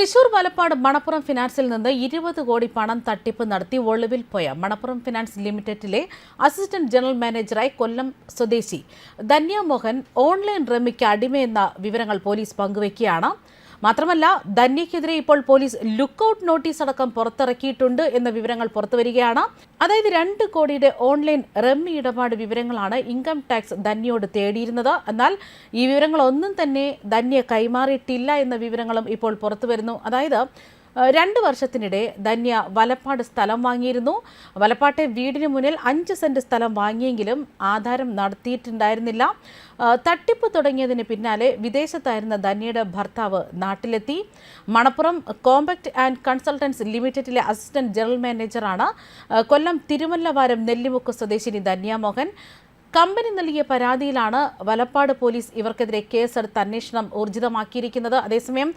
തൃശൂർ വലപ്പാട് മണപ്പുറം ഫിനാൻസിൽ നിന്ന് ഇരുപത് കോടി പണം തട്ടിപ്പ് നടത്തി ഒളിവിൽ പോയ മണപ്പുറം ഫിനാൻസ് ലിമിറ്റഡിലെ അസിസ്റ്റന്റ് ജനറൽ മാനേജറായി കൊല്ലം സ്വദേശി ധന്യ മോഹൻ ഓൺലൈൻ റമ്മിക്ക് അടിമയെന്ന വിവരങ്ങൾ പോലീസ് പങ്കുവയ്ക്കുകയാണ്. മാത്രമല്ല ധന്യക്കെതിരെ ഇപ്പോൾ പോലീസ് ലുക്കൌട്ട് നോട്ടീസ് അടക്കം പുറത്തിറക്കിയിട്ടുണ്ട് എന്ന വിവരങ്ങൾ പുറത്തുവരികയാണ്. അതായത് രണ്ട് കോടിയുടെ ഓൺലൈൻ റമ്മി ഇടപാട് വിവരങ്ങളാണ് ഇൻകം ടാക്സ് ധന്യയോട് തേടിയിരുന്നത്. എന്നാൽ ഈ വിവരങ്ങളൊന്നും തന്നെ ധന്യ കൈമാറിയിട്ടില്ല എന്ന വിവരങ്ങളും ഇപ്പോൾ പുറത്തുവരുന്നു. അതായത് രണ്ട് വർഷത്തിനിടെ ധന്യ വലപ്പാട് സ്ഥലം വാങ്ങിയിരുന്നു. വലപ്പാട്ടെ വീടിന് മുന്നിൽ അഞ്ച് സെന്റ് സ്ഥലം വാങ്ങിയെങ്കിലും ആധാരം നടത്തിയിട്ടുണ്ടായിരുന്നില്ല. തട്ടിപ്പ് തുടങ്ങിയതിന് പിന്നാലെ വിദേശത്തായിരുന്ന ധന്യയുടെ ഭർത്താവ് നാട്ടിലെത്തി. മണപ്പുറം കോമ്പാക്ട് ആൻഡ് കൺസൾട്ടൻസ് ലിമിറ്റഡിലെ അസിസ്റ്റന്റ് ജനറൽ മാനേജറാണ്. കൊല്ലം തിരുമല്ലവാരം നെല്ലിമുക്ക് സ്വദേശിനി ധന്യ മോഹൻ. കമ്പനി നൽകിയ പരാതിയിലാണ് വലപ്പാട് പോലീസ് ഇവർക്കെതിരെ കേസെടുത്ത് അന്വേഷണം ഊർജിതമാക്കിയിരിക്കുന്നത്. അതേസമയം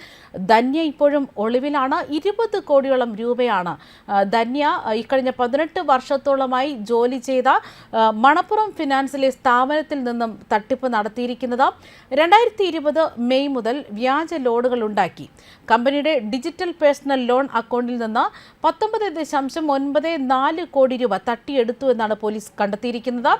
ധന്യ ഇപ്പോഴും ഒളിവിലാണ്. ഇരുപത് കോടിയോളം രൂപയാണ് ധന്യ ഇക്കഴിഞ്ഞ പതിനെട്ട് വർഷത്തോളമായി ജോലി ചെയ്ത മണപ്പുറം ഫിനാൻസിലെ സ്ഥാപനത്തിൽ നിന്നും തട്ടിപ്പ് നടത്തിയിരിക്കുന്നത്. രണ്ടായിരത്തി ഇരുപത് മെയ് മുതൽ വ്യാജ ലോണുകൾ ഉണ്ടാക്കി. കമ്പനിയുടെ ഡിജിറ്റൽ പേഴ്സണൽ ലോൺ അക്കൗണ്ടിൽ നിന്ന് പത്തൊമ്പത് ദശാംശം ഒൻപത് നാല് കോടി രൂപ തട്ടിയെടുത്തു എന്നാണ് പോലീസ് കണ്ടെത്തിയിരിക്കുന്നത്.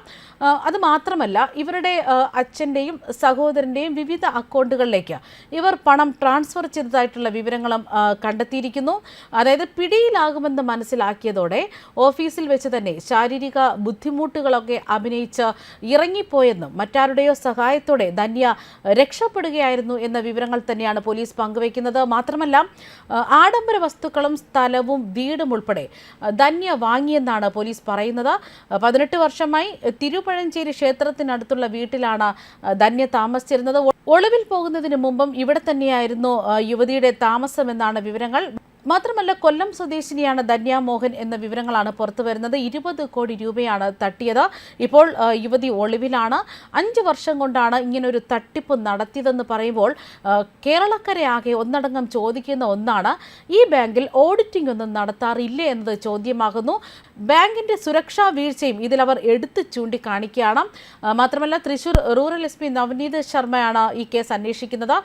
അത് മാത്രമല്ല ഇവരുടെ അച്ഛന്റെയും സഹോദരന്റെയും വിവിധ അക്കൗണ്ടുകളിലേക്ക് ഇവർ പണം ട്രാൻസ്ഫർ ചെയ്തതായിട്ടുള്ള വിവരങ്ങളും കണ്ടെത്തിയിരിക്കുന്നു. അതായത് പിടിയിലാകുമെന്ന് മനസ്സിലാക്കിയതോടെ ഓഫീസിൽ വെച്ച് തന്നെ ശാരീരിക ബുദ്ധിമുട്ടുകളൊക്കെ അഭിനയിച്ച് ഇറങ്ങിപ്പോയെന്നും മറ്റാരുടെയോ സഹായത്തോടെ ധന്യ രക്ഷപ്പെടുകയായിരുന്നു എന്ന വിവരങ്ങൾ തന്നെയാണ് പോലീസ് പങ്കുവയ്ക്കുന്നത്. മാത്രമല്ല ആഡംബര വസ്തുക്കളും സ്ഥലവും വീടും ഉൾപ്പെടെ ധന്യ വാങ്ങിയെന്നാണ് പോലീസ് പറയുന്നത്. പതിനെട്ട് വർഷമായി തിരുപഴഞ്ചേരി ക്ഷേത്രത്തിനടുത്തുള്ള വീട്ടിലാണ് ധന്യ താമസിച്ചിരുന്നത്. ഒളിവിൽ പോകുന്നതിന് മുമ്പും ഇവിടെ തന്നെയായിരുന്നു യുവതിയുടെ താമസമെന്നാണ് വിവരങ്ങൾ. മാത്രമല്ല കൊല്ലം സ്വദേശിനിയാണ് ധന്യ മോഹൻ എന്ന വിവരങ്ങളാണ് പുറത്തു വരുന്നത്. ഇരുപത് കോടി രൂപയാണ് തട്ടിയത്. ഇപ്പോൾ യുവതി ഒളിവിലാണ്. അഞ്ച് വർഷം കൊണ്ടാണ് ഇങ്ങനൊരു തട്ടിപ്പ് നടത്തിയതെന്ന് പറയുമ്പോൾ കേരളക്കരെ കേരളക്കരയാകെ ഒന്നടങ്കം ചോദിക്കുന്ന ഒന്നാണ് ഈ ബാങ്കിൽ ഓഡിറ്റിംഗ് ഒന്നും നടത്താറില്ല എന്നത് ചോദ്യമാകുന്നു. ബാങ്കിന്റെ സുരക്ഷാ വീഴ്ചയും ഇതിൽ അവർ എടുത്തു ചൂണ്ടിക്കാണിക്കുകയാണ്. മാത്രമല്ല Thrissur rural S P Navaneeth ശർമ്മയാണ് ഈ കേസ് അന്വേഷിക്കുന്നത്.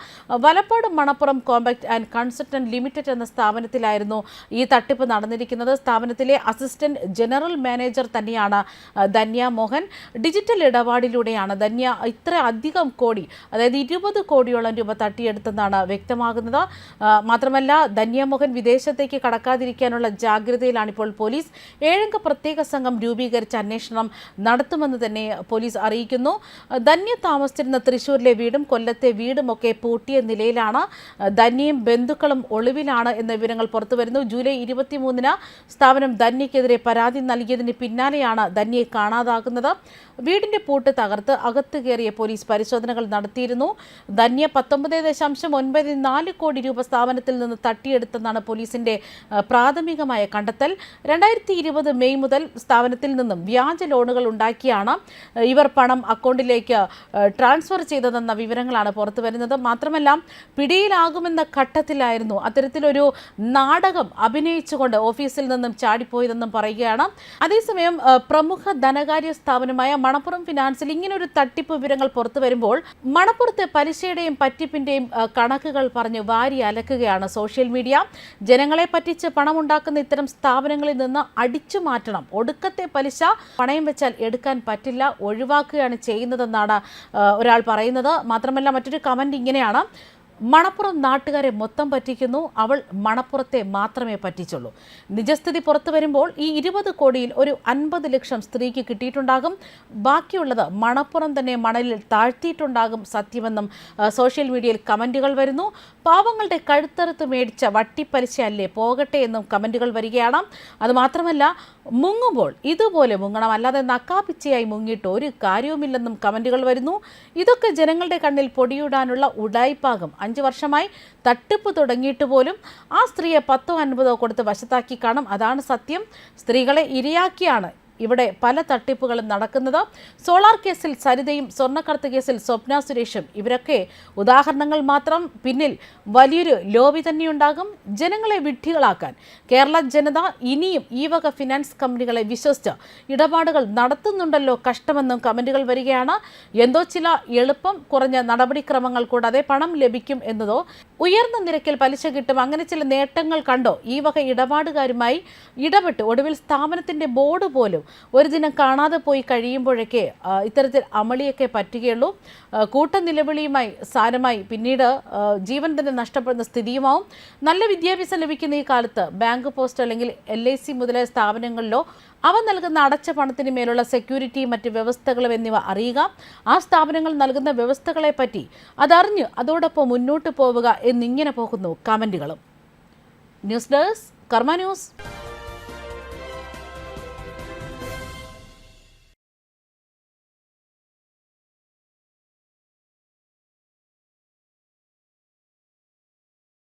Valappad Manappuram compact and consultant limited എന്ന സ്ഥാപനത്തിലായിരുന്നു ഈ തട്ടിപ്പ് നടന്നിരിക്കുന്നത്. സ്ഥാപനത്തിലെ അസിസ്റ്റന്റ് ജനറൽ മാനേജർ തന്നെയാണ് ധന്യ മോഹൻ. ഡിജിറ്റൽ ഇടപാടിലൂടെയാണ് ധന്യ ഇത്ര അധികം കോടി അതായത് ഇരുപത് കോടിയോളം രൂപ തട്ടിയെടുത്തെന്നാണ് വ്യക്തമാകുന്നത്. മാത്രമല്ല ധന്യ മോഹൻ വിദേശത്തേക്ക് കടക്കാതിരിക്കാനുള്ള ജാഗ്രതയിലാണ് ഇപ്പോൾ പോലീസ് ഏഴംഗ പ്രത്യേക സംഘം രൂപീകരിച്ച് അന്വേഷണം നടത്തുമെന്ന് തന്നെ പോലീസ് അറിയിക്കുന്നു. ധന്യ താമസിച്ചിരുന്ന തൃശൂരിലെ വീടും കൊല്ലത്തെ വീടുമൊക്കെ പൂട്ടിയ നിലയിലാണ്. ധന്യയും ബന്ധുക്കളും ഒളിവിലാണ് എന്ന വിവരങ്ങൾ പുറത്തുവരുന്നു. ജൂലൈ ഇരുപത്തിമൂന്നിന് സ്ഥാപനം ധന്യക്കെതിരെ പരാതി നൽകിയതിന് പിന്നാലെയാണ് ധന്യയെ കാണാതാകുന്നത്. വീടിന്റെ പൂട്ട് തകർത്ത് അകത്ത് കയറിയ പോലീസ് പരിശോധനകൾ നടത്തിയിരുന്നു. ധന്യ പത്തൊമ്പത് ദശാംശം ഒൻപത് നാല് കോടി രൂപ സ്ഥാപനത്തിൽ നിന്ന് തട്ടിയെടുത്തെന്നാണ് പോലീസിന്റെ പ്രാഥമികമായ കണ്ടെത്തൽ. രണ്ടായിരത്തി ഇരുപത് മെയ് മുതൽ സ്ഥാപനത്തിൽ നിന്നും വ്യാജ ലോണുകൾ ഉണ്ടാക്കിയാണ് ഇവർ പണം അക്കൗണ്ടിലേക്ക് ട്രാൻസ്ഫർ ചെയ്തതെന്ന വിവരങ്ങളാണ് പുറത്തു വരുന്നത്. മാത്രമല്ല പിടിയിലാകുമെന്ന ഘട്ടത്തിലായിരുന്നു അത്തരത്തിലൊരു നാടകം അഭിനയിച്ചുകൊണ്ട് ഓഫീസിൽ നിന്നും ചാടിപ്പോയതെന്നും പറയുകയാണ്. അതേസമയം പ്രമുഖ ധനകാര്യ സ്ഥാപനമായ മണപ്പുറം ഫിനാൻസിൽ ഇങ്ങനൊരു തട്ടിപ്പ് വിവരങ്ങൾ പുറത്തു വരുമ്പോൾ മണപ്പുറത്തെ പലിശയുടെയും പറ്റിപ്പിന്റെയും കണക്കുകൾ പറഞ്ഞ് വാരി അലക്കുകയാണ് സോഷ്യൽ മീഡിയ. ജനങ്ങളെ പറ്റിച്ച് പണമുണ്ടാക്കുന്ന ഇത്തരം സ്ഥാപനങ്ങളിൽ നിന്ന് അടിച്ചു മാറ്റണം. ഒടുക്കത്തെ പലിശ പണയം വെച്ചാൽ എടുക്കാൻ പറ്റില്ല ഒഴിവാക്കുകയാണ് ചെയ്യുന്നതെന്നാണ് ഒരാൾ പറയുന്നത്. മാത്രമല്ല മറ്റൊരു കമന്റ് ഇങ്ങനെയാണ്. മണപ്പുറം നാട്ടുകാരെ മൊത്തം പറ്റിക്കുന്നു. അവൾ മണപ്പുറത്തെ മാത്രമേ പറ്റിച്ചുള്ളൂ. നിജസ്ഥിതി പുറത്തു വരുമ്പോൾ ഈ ഇരുപത് കോടിയിൽ ഒരു അൻപത് ലക്ഷം സ്ത്രീക്ക് കിട്ടിയിട്ടുണ്ടാകും. ബാക്കിയുള്ളത് മണപ്പുറം തന്നെ മണലിൽ താഴ്ത്തിയിട്ടുണ്ടാകും സത്യമെന്നും സോഷ്യൽ മീഡിയയിൽ കമന്റുകൾ വരുന്നു. പാവങ്ങളുടെ കഴുത്തറുത്ത് മേടിച്ച വട്ടിപ്പലിശ അല്ലേ പോകട്ടെ എന്നും കമന്റുകൾ വരികയാണ്. അതുമാത്രമല്ല മുങ്ങുമ്പോൾ ഇതുപോലെ മുങ്ങണം. അല്ലാതെ നക്കാപ്പിച്ചയായി മുങ്ങിയിട്ട് ഒരു കാര്യവുമില്ലെന്നും കമന്റുകൾ വരുന്നു. ഇതൊക്കെ ജനങ്ങളുടെ കണ്ണിൽ പൊടിയിടാനുള്ള ഉടായ്പാകും. അഞ്ച് വർഷമായി തട്ടിപ്പ് തുടങ്ങിയിട്ട് പോലും ആ സ്ത്രീയെ പത്തോ അൻപതോ കൊടുത്ത് വശത്താക്കി കാണും. അതാണ് സത്യം. സ്ത്രീകളെ ഇരയാക്കിയാണ് ഇവിടെ പല തട്ടിപ്പുകളും നടക്കുന്നത്. സോളാർ കേസിൽ സരിതയും സ്വർണക്കടത്ത് കേസിൽ സ്വപ്ന സുരേഷും ഇവരൊക്കെ ഉദാഹരണങ്ങൾ മാത്രം. പിന്നിൽ വലിയൊരു ലോബി തന്നെയുണ്ടാകും. ജനങ്ങളെ വിഡ്ഢികളാക്കാൻ കേരള ജനത ഇനിയും ഈ വക ഫിനാൻസ് കമ്പനികളെ വിശ്വസിച്ച് ഇടപാടുകൾ നടത്തുന്നുണ്ടല്ലോ കഷ്ടമെന്നും കമന്റുകൾ വരികയാണ്. എന്തോ ചില എളുപ്പം കുറഞ്ഞ നടപടിക്രമങ്ങൾ കൂടാതെ പണം ലഭിക്കും എന്നതോ ഉയർന്ന നിരക്കിൽ പലിശ കിട്ടും അങ്ങനെ ചില നേട്ടങ്ങൾ കണ്ടോ? ഈ വക ഇടപാടുകാരുമായി ഇടപെട്ട് ഒടുവിൽ സ്ഥാപനത്തിന്റെ ബോർഡ് പോലും ഒരു ദിനം കാണാതെ പോയി കഴിയുമ്പോഴൊക്കെ ഇത്തരത്തിൽ അമളിയൊക്കെ പറ്റുകയുള്ളൂ. കൂട്ട നിലവിളിയുമായി സാരമായി പിന്നീട് ജീവൻ തന്നെ നഷ്ടപ്പെടുന്ന സ്ഥിതിയുമാവും. നല്ല വിദ്യാഭ്യാസം ലഭിക്കുന്ന ഈ കാലത്ത് ബാങ്ക് പോസ്റ്റ് അല്ലെങ്കിൽ എൽ ഐ സി മുതലായ സ്ഥാപനങ്ങളിലോ അവ നൽകുന്ന അടച്ച പണത്തിന് മേലുള്ള സെക്യൂരിറ്റി മറ്റ് വ്യവസ്ഥകളും എന്നിവ അറിയുക. ആ സ്ഥാപനങ്ങൾ നൽകുന്ന വ്യവസ്ഥകളെ പറ്റി അതറിഞ്ഞ് അതോടൊപ്പം മുന്നോട്ട് പോവുക എന്നിങ്ങനെ പോകുന്നു കമന്റുകളും ന്യൂസ് ഡെസ്ക് കർമ്മ ന്യൂസ്.